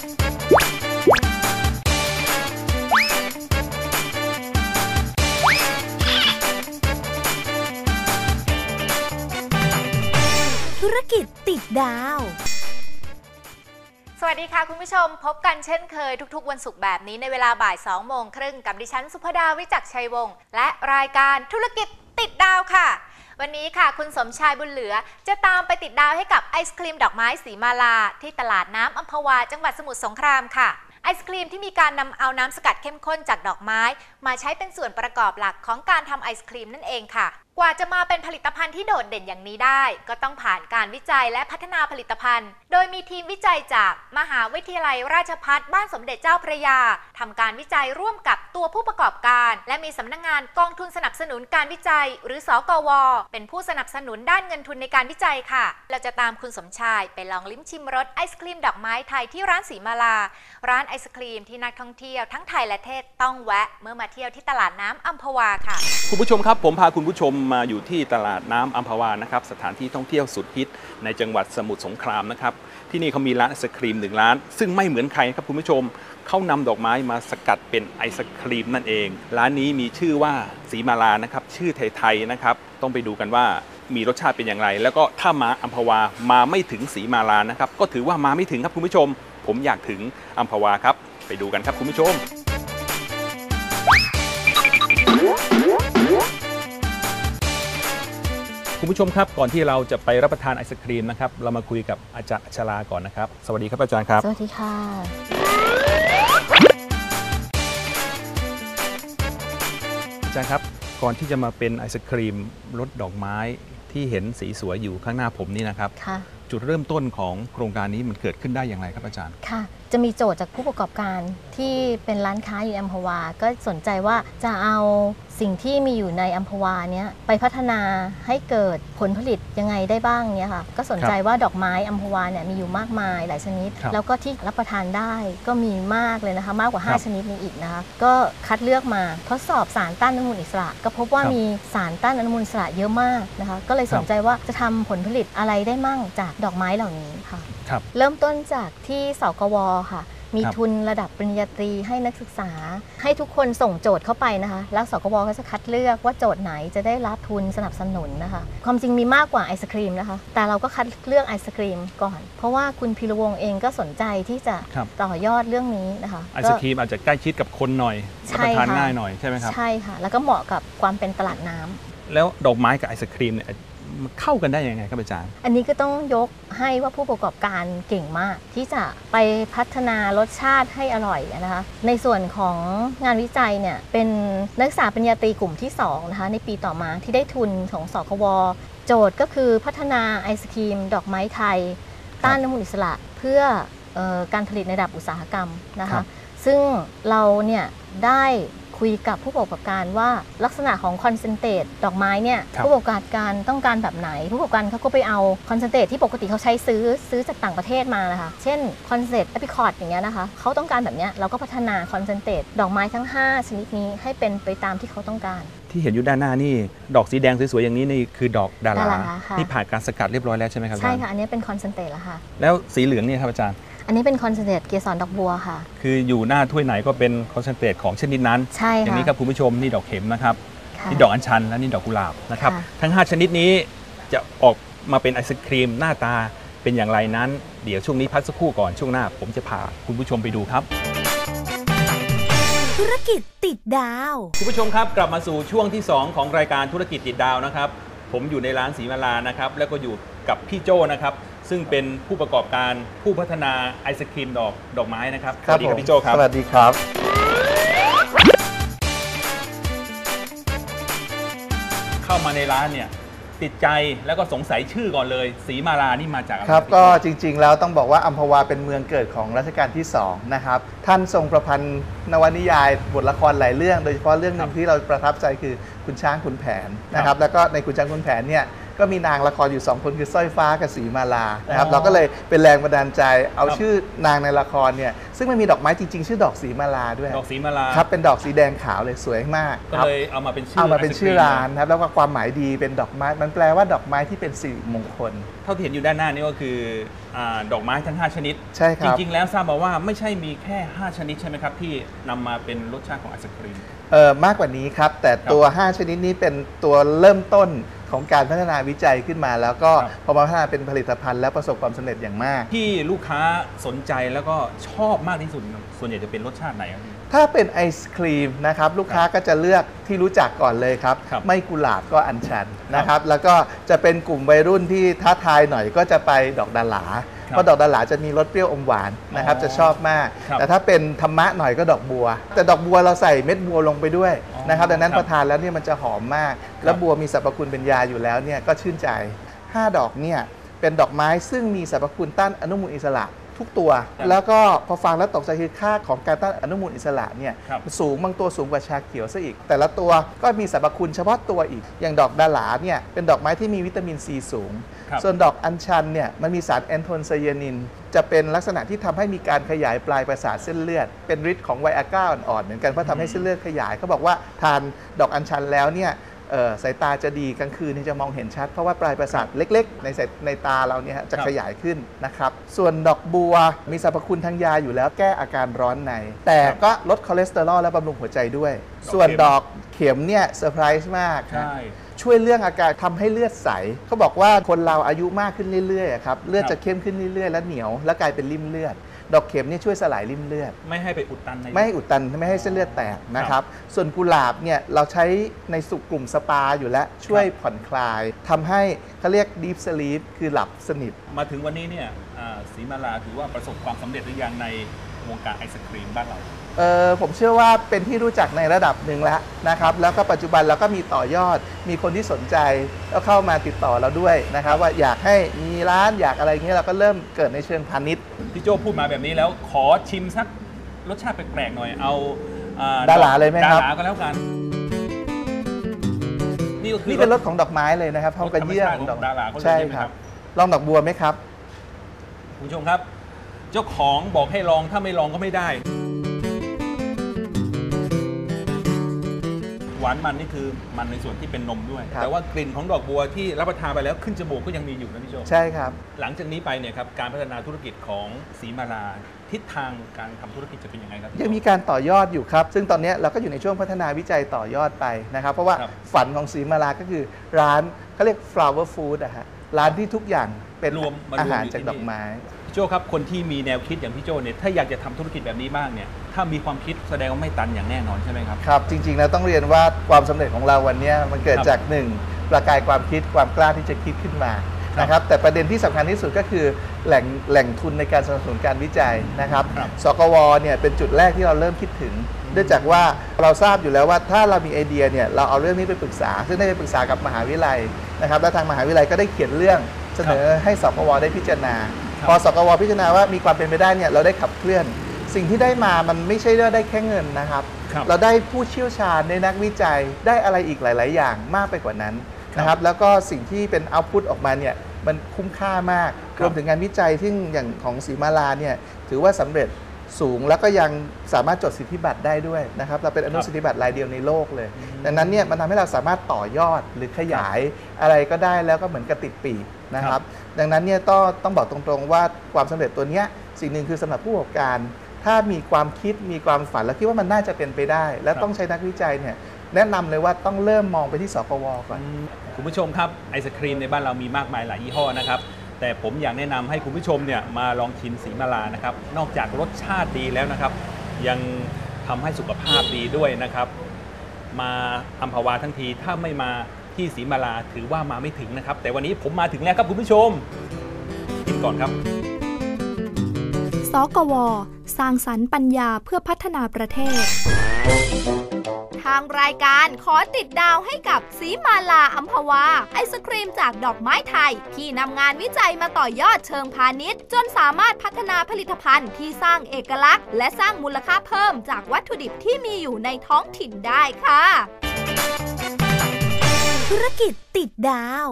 ธุรกิจติดดาวสวัสดีค่ะ คุณผู้ชมพบกันเช่นเคยทุกๆ วันศุกร์แบบนี้ในเวลาบ่าย 2 โมงครึ่งกับดิฉันสุภดาวิจักชัยวงศ์และรายการธุรกิจ ติดดาวค่ะ วันนี้ค่ะ คุณสมชายบุญเหลือ จะตามไปติดดาวให้กับไอศครีมดอกไม้สีมาลา ที่ตลาดน้ำอัมพวา จังหวัดสมุทรสงครามค่ะไอศครีมที่มีการนำเอาน้ำสกัดเข้มข้นจากดอกไม้ มาใช้เป็นส่วนประกอบหลักของการทำไอศครีมนั่นเองค่ะ กว่าจะมาเป็นผลิตภัณฑ์ที่โดดเด่นอย่างนี้ได้ ก็ต้องผ่านการวิจัยและพัฒนาผลิตภัณฑ์ โดยมีทีมวิจัยจากมหาวิทยาลัยราชภัฏบ้านสมเด็จเจ้าพระยาทำการวิจัยร่วมกับตัวผู้ประกอบการ และมีสำนักงงานกองทุนสนับสนุนการวิจัย หรือสกว เป็นผู้สนับสนุนด้านเงินทุนในการวิจัยค่ะ เราจะตามคุณสมชายไปลองลิ้มชิมรสไอศครีมดอกไม้ไทยที่ร้านสีมาลา ร้านไอศครีมที่นักท่องเที่ยวทั้งไทยและเทศต้องแวะเมื่อมาเที่ยวที่ตลาดน้ำอัมพวาค่ะ คุณผู้ชมครับผมพาคุณผู้ชมมาอยู่ที่ตลาดน้ำอัมพวานะครับสถานที่ท่องเที่ยวสุดฮิตในจังหวัดสมุทรสงครามนะครับที่นี่เขามีร้านไอศครีมหนึ่งร้าน ซึ่งไม่เหมือนใครครับคุณผู้ชมเขานำดอกไม้มาสกัดเป็นไอศครีมนั่นเอง ร้านนี้มีชื่อว่าสีมาลานะครับชื่อไทยๆนะครับต้องไปดูกันว่ามีรสชาติเป็นอย่างไร แล้วก็ถ้ามาอัมพวามาไม่ถึงสีมาลานะครับก็ถือว่ามาไม่ถึงครับคุณผู้ชม ผมอยากถึงอัมพวาครับไปดูกันครับคุณผู้ชม คุณผู้ชมครับก่อนที่เราจะไปรับประทานไอศครีมนะครับเรามาคุยกับอาจารย์อัชราก่อนนะครับ สวัสดีครับอาจารย์ครับ สวัสดีค่ะ อาจารย์ครับก่อนที่จะมาเป็นไอศครีมรสดอกไม้ที่เห็นสีสวยอยู่ข้างหน้าผมนี่นะครับ ค่ะ จุดเริ่มต้นของโครงการนี้มันเกิดขึ้นได้อย่างไรครับอาจารย์ ค่ะ จะมีโจทย์จากผู้ประกอบการที่เป็นร้านค้าอยู่ในอัมพวา ก็สนใจว่าจะเอาสิ่งที่มีอยู่ในอัมพวาเนี้ยไปพัฒนาให้เกิดผลผลิตยังไงได้บ้างเนี้ยค่ะก็สนใจว่าดอกไม้อัมพวาเนี่ยมีอยู่มากมายหลายชนิดครับแล้วก็ที่รับประทานได้ก็มีมากเลยนะคะ มากกว่าครับ5ชนิดนี้อีกนะคะก็คัดเลือกมาทดสอบสารต้านอนุมูลอิสระ ก็พบว่าครับมีสารต้านอนุมูลอิสระเยอะมากนะคะ ก็เลยสนใจว่าจะทำผลผลิตอะไรได้มั่งจากดอกไม้เหล่านี้ค่ะค รับเริ่มต้นจากที่สกวค่ะ มีครับทุนระดับปริญญาตรีให้นักศึกษา ให้ทุกคนส่งโจทย์เข้าไปนะคะ แล้วสกวก็จะคัดเลือกว่าโจทย์ไหนจะได้รับทุนสนับสนุนนะคะ ความจริงมีมากกว่าไอศครีมนะคะ แต่เราก็คัดเลือกไอศครีมก่อน เพราะว่าคุณพิรวงศ์เองก็สนใจที่จะครับต่อยอดเรื่องนี้นะคะไอศครีมอาจจะใกล้ชิดกับคนหน่อยใช่รับประทานค่ะง่ายหน่อยใช่ไหมครับใช่ค่ะ แล้วก็เหมาะกับความเป็นตลาดน้ำแล้วดอกไม้กับไอศครีมเนี่ย มันเข้ากันได้ยังไงครับอาจารย์ อันนี้ก็ต้องยกให้ว่าผู้ประกอบการเก่งมาก ที่จะไปพัฒนารสชาติให้อร่อยนะคะ ในส่วนของงานวิจัยเนี่ยเป็นนักศึกษาปริญญาตรีกลุ่มที่2นะคะในปีต่อมาที่ได้ทุนของสควโจทย์ก็คือพัฒนาไอศครีม ดอกไม้ไทย ต้านน้ำมันอิสระเพื่อเออการผลิตในระดับอุตสาหกรรมนะครัคะบซึ่งเราเนี่ยได้ คุยกับผู้ประกอบการว่าลักษณะของคอนเซนเทรตดอกไม้เนี่ยครับ ผู้ประกอบการต้องการแบบไหน ผู้ประกอบการเขาก็ไปเอาคอนเซนเทรตที่ปกติเขาใช้ซื้อซื้อจากต่างประเทศมานะคะ เช่นคอนเซนเทรตแอปริคอตอย่างเงี้ยนะคะเขาต้องการแบบเนี้ยเราก็พัฒนาคอนเซนเทรตดอกไม้ทั้ง 5 ชนิดนี้ให้เป็นไปตามที่เขาต้องการ ที่เห็นอยู่ด้านหน้านี่ ดอกสีแดงสวยๆอย่างนี้นี่คือดอกดาราดาราค่ะ นี่ผ่านการสกัดเรียบร้อยแล้วใช่ไหมครับอาใช่จารย์ค่ะอันนี้เป็นคอนเซนเทรตแล้วค่ะ แล้วสีเหลืองเนี่ยครับอาจารย์ อันนี้เป็นคอนเซนเทรตเกสรดอกบัวค่ะ คืออยู่หน้าถ้วยไหนก็เป็นคอนเซนเทรตของชนิดนั้น ใช่อย่างค่ะนี้ครับคุณผู้ชมนี่ดอกเข็มนะครับค่ะนี่ดอกอัญชันและนี่ดอกกุหลาบนะครับ ค่ะ ทั้ง 5 ชนิดนี้จะออกมาเป็นไอศครีมหน้าตาเป็นอย่างไรนั้น เดี๋ยวช่วงนี้พักสักครู่ก่อนช่วงหน้า ผมจะพาคุณผู้ชมไปดูครับ ธุรกิจติดดาว คุณผู้ชมครับกลับมาสู่ช่วงที่ 2 ของรายการธุรกิจติดดาวนะครับ ผมอยู่ในร้านสีมาลานะครับ แล้วก็อยู่กับพี่โจนะครับ ซึ่งเป็นผู้ประกอบการผู้พัฒนาไอศครีมดอกดอกไม้นะครับสวัสดีครับพี่โจครับ สวัสดีครับ เข้ามาในร้านเนี่ยติดใจแล้วก็สงสัยชื่อก่อนเลยสีมาลานี่มาจากอะไรครับพี่ก็โจ้จริงๆแล้วต้องบอกว่าอัมพวาเป็นเมืองเกิดของรัชกาลที่2นะครับท่านทรงประพันธ์นวนิยายบทละครหลายเรื่อง โดยเฉพาะเรื่องหนึ่งที่เราประทับใจคือคุณช้างคุณแผนนะครับแล้วก็ในคุณช้างคุณแผนเนี่ย ก็มีนางละครอยู่ 2 คนคือสร้อยฟ้ากับสีมาลานะครับอ๋อเราก็เลยเป็นแรงบันดาลใจเอาครับชื่อนางในละครเนี่ยซึ่งมันมีดอกไม้จริงๆ ชื่อดอกสีมาลาด้วยดอกสีมาลาครับเป็นดอกสีแดงขาวเลยสวยมากก็ครับเลยเอามาเป็นชื่อเอามาเป็นชื่อไศคมร้านนะครับแล้วก็ความหมายดีเป็นดอกไม้มันแปลว่าดอกไม้ที่เป็นสิริมงคล เท่าที่เห็นอยู่ด้านหน้านี่ก็คืออาดอกไม้ทั้ง 5 ชนิดใช่คจรับริงๆแล้วทราบมาว่าไม่ใช่มีแค่ 5 ชนิดใช่ไหมครับที่นำมาเป็นรสชาติของไอศครีมเออมากกว่านี้ครับ แต่ตัว 5 ชนิดนี้เป็นตัวเริ่มต้น ของการพัฒนาวิจัยขึ้นมา แล้วก็ครับพอมาพัฒนาเป็นผลิตภัณฑ์และประสบความสำเร็จอย่างมาก ที่ลูกค้าสนใจแล้วก็ชอบมากที่สุด ส่วนใหญ่จะเป็นรสชาติไหนครับพี่ ถ้าเป็นไอศครีมนะครับลูกค้าก็จะเลือกที่รู้จักก่อนเลยครับ ครับไม่กุหลาบก็อัญชันนะครับ แล้วก็จะเป็นกลุ่มวัยรุ่นที่ท้าทายหน่อยก็จะไปดอกดาหลาเพราะดอกดาหลาจะมีรสเปรี้ยวอมหวานนะครับอ๋อจะชอบมาก ครับแต่ถ้าเป็นธรรมะหน่อยก็ดอกบัว แต่ดอกบัวเราใส่เม็ดบัวลงไปด้วย อ๋อ นะครับดังนั้นครับพอทานแล้วเนี่ยมันจะหอมมาก แล้วบัวมีสรรพคุณเป็นยาอยู่แล้วเนี่ยก็ชื่นใจ 5 ดอกเนี่ยเป็นดอกไม้ซึ่งมีสรรพคุณต้านอนุมูลอิสระทุกตัวครับแล้วก็พอฟังแล้วตกใจคือค่าของการต้านอนุมูลอิสระเนี่ยครับสูงบางตัวสูงกว่าชาเขียวซะอีก แต่ละตัวก็มีสรรพคุณเฉพาะตัวอีกอย่างดอกดาหลาเนี่ยเป็นดอกไม้ที่มีวิตามินซีสูงครับ ส่วนดอกอัญชันเนี่ยมันมีสารแอนโทนไซยานิน จะเป็นลักษณะที่ทำให้มีการขยายปลายประสาทเส้นเลือด เป็นฤทธิ์ของไวอาก้าอ่อนๆเหมือนกันเพราะทำให้เส้นเลือดขยายเขาบอกว่าทานดอกอัญชันแล้วเนี่ยเอ่อสายตาจะดีกลางคืนนี่จะมองเห็นชัด เพราะว่าปลายประสาทเล็ก ๆ ในสายในตาเราเนี่ยฮะจะครับขยายขึ้นนะครับ ส่วนดอกบัวมีสรรพคุณทางยาอยู่แล้วแก้อาการร้อนใน แต่ก็ลดคอเลสเตอรอลและบำรุงหัวใจด้วย ส่วนดอกเข็มเนี่ยเซอร์ไพรส์มากฮะใช่ ช่วยเรื่องอาการทำให้เลือดใสเขาบอกว่าคนเราอายุมากขึ้นเรื่อยๆอะครับเลือดครับจะเข้มขึ้นเรื่อยๆ แล้วเหนียว แล้วกลายเป็นริ่มเลือด ดอกเข็มเนี่ยช่วยสลายริ่มเลือด ไม่ให้ไปอุดตันในไม่ให้อุดตันไม่ให้เส้นเลือดแตกนะครับ ส่วนกุหลาบเนี่ยเราใช้ในสุกกลุ่มสปาอยู่แล้วช่วยผ่อนคลายทำให้เขาเรียก deep sleep คือหลับสนิท มาถึงวันนี้เนี่ยอ่าสีมาลาถือว่าประสบความสำเร็จหรือยังในวงการไอศครีมบ้านเราเออผมเชื่อว่าเป็นที่รู้จักในระดับหนึ่งแล้วนะครับ แล้วก็ปัจจุบันเราก็มีต่อยอด มีคนที่สนใจแล้วเข้ามาติดต่อเราด้วยนะครับ ว่าอยากให้มีร้านอยากอะไรเงี้ยเราก็เริ่มเกิดในเชิงพาณิชย์พี่โจพูดมาแบบนี้แล้วขอชิมสักรสชาติแปลกๆหน่อยเอาอ่ดาหลาเลยไหมครับดาหลาก็แล้วกันนี่ก็คือนี่เป็นรสของดอกไม้เลยนะครับพร้อมกับเยื่อรสธรรมชาติของดาราเขาเลยใช่ใช่ไหมคครัรับบลองดอกบัวไหมครับคุณผู้ชมครับ เจ้าของบอกให้ลองถ้าไม่ลองก็ไม่ได้ หวานมันนี่คือมันในส่วนที่เป็นนมด้วย ครับ แต่ว่ากลิ่นของดอกบัวที่รับประทานไปแล้วขึ้นจมูกก็ยังมีอยู่นะพี่โจใช่ครับ หลังจากนี้ไปเนี่ยครับการพัฒนาธุรกิจของสีมาลาทิศทางการทำธุรกิจจะเป็นยังไงครับพี่โจ้ยังมีการต่อยอดอยู่ครับ ซึ่งตอนนี้เราก็อยู่ในช่วงพัฒนาวิจัยต่อยอดไปนะครับ เพราะว่าครับฝันของสีมาลาก็คือร้านเขาเรียก flower food อะฮะร้านที่ทุกอย่างเป็นรวมมารวมอาหารอยู่จากที่ดอกไม้พี่ โจครับคนที่มีแนวคิดอย่างพี่โจเนี่ยถ้าอยากจะทำธุรกิจแบบนี้บ้างเนี่ยถ้ามีความคิดแสดงว่าไม่ตันอย่างแน่นอนใช่ไหมครับครับจริงๆแล้วต้องเรียนว่าความสำเร็จของเราวันเนี้ยมันเกิดครับจากหนึ่งประกายความคิดความกล้าที่จะคิดขึ้นมานะครับแต่ประเด็นที่สำคัญที่สุดก็คือแหล่งแหล่งทุนในการสนับสนุนการวิจัยนะครับครับสกวเนี่ยเป็นจุดแรกที่เราเริ่มคิดถึงเนื่องจากว่าเราทราบอยู่แล้วว่าถ้าเรามีไอเดียเนี่ยเราเอาเรื่องนี้ไปปรึกษา ซึ่งได้ไปปรึกษากับมหาวิทยาลัยนะครับและทางมหาวิทยาลัยก็ได้เขียนเรื่องเสนอให้สกวได้พิจารณาครับ พอสกวพิจารณาว่ามีความเป็นไปได้เนี่ยเราได้ขับเคลื่อน สิ่งที่ได้มามันไม่ใช่ว่าได้แค่เงินนะครับครับเราได้ผู้เชี่ยวชาญในนักวิจัยได้อะไรอีกหลาย ๆ อย่างมากไปกว่านั้นนะครับแล้วก็สิ่งที่เป็นเอาพุตออกมาเนี่ยมันคุ้มค่ามากครับรวมถึงงานวิจัยที่อย่างของสีมาลาเนี่ยถือว่าสำเร็จ สูงแล้วก็ยังสามารถจดสิทธิบัตรได้ด้วยนะครับเราเป็นอนุสิทธิบัตรรายเดียวในโลกเลย ดังนั้นเนี่ยมันทำให้เราสามารถต่อยอดหรือขยายอะไรก็ได้แล้วก็เหมือนกระติดปีกนะคครัรับบดังนั้นเนี่ยต้องต้องบอกตรงๆว่าความสำเร็จตัวเนี้ยสิ่งหนึ่งคือสำหรับผู้ประกอบการ ถ้ามีความคิดมีความฝันแล้วคิดว่ามันน่าจะเป็นไปได้ และครับต้องใช้นักวิจัยเนี่ยแนะนำเลยว่าต้องเริ่มมองไปที่สกวก่อนคุณผู้ชมครับไอศครีมในบ้านเรามีมากมายหลายยี่ห้อนะครับ แต่ผมอยากแนะนำให้คุณผู้ชมเนี่ยมาลองชิมสีมาลานะครับ นอกจากรสชาติดีแล้วนะครับ ยังทำให้สุขภาพดีด้วยนะครับ มาอัมพวาทั้งทีถ้าไม่มาที่สีมาลาถือว่ามาไม่ถึงนะครับ แต่วันนี้ผมมาถึงแล้วครับคุณผู้ชมกินก่อนครับ สกว สร้างสรรค์ปัญญาเพื่อพัฒนาประเทศางรายการขอติดดาวให้กับสีมาลาอัมพวา ไอศครีมจากดอกไม้ไทย ที่นำงานวิจัยมาต่อยอดเชิงพาณิชย์ จนสามารถพัฒนาผลิตภัณฑ์ที่สร้างเอกลักษณ์ และสร้างมูลค่าเพิ่มจากวัตถุดิบที่มีอยู่ในท้องถิ่นได้ค่ะ ธุรกิจติดดาว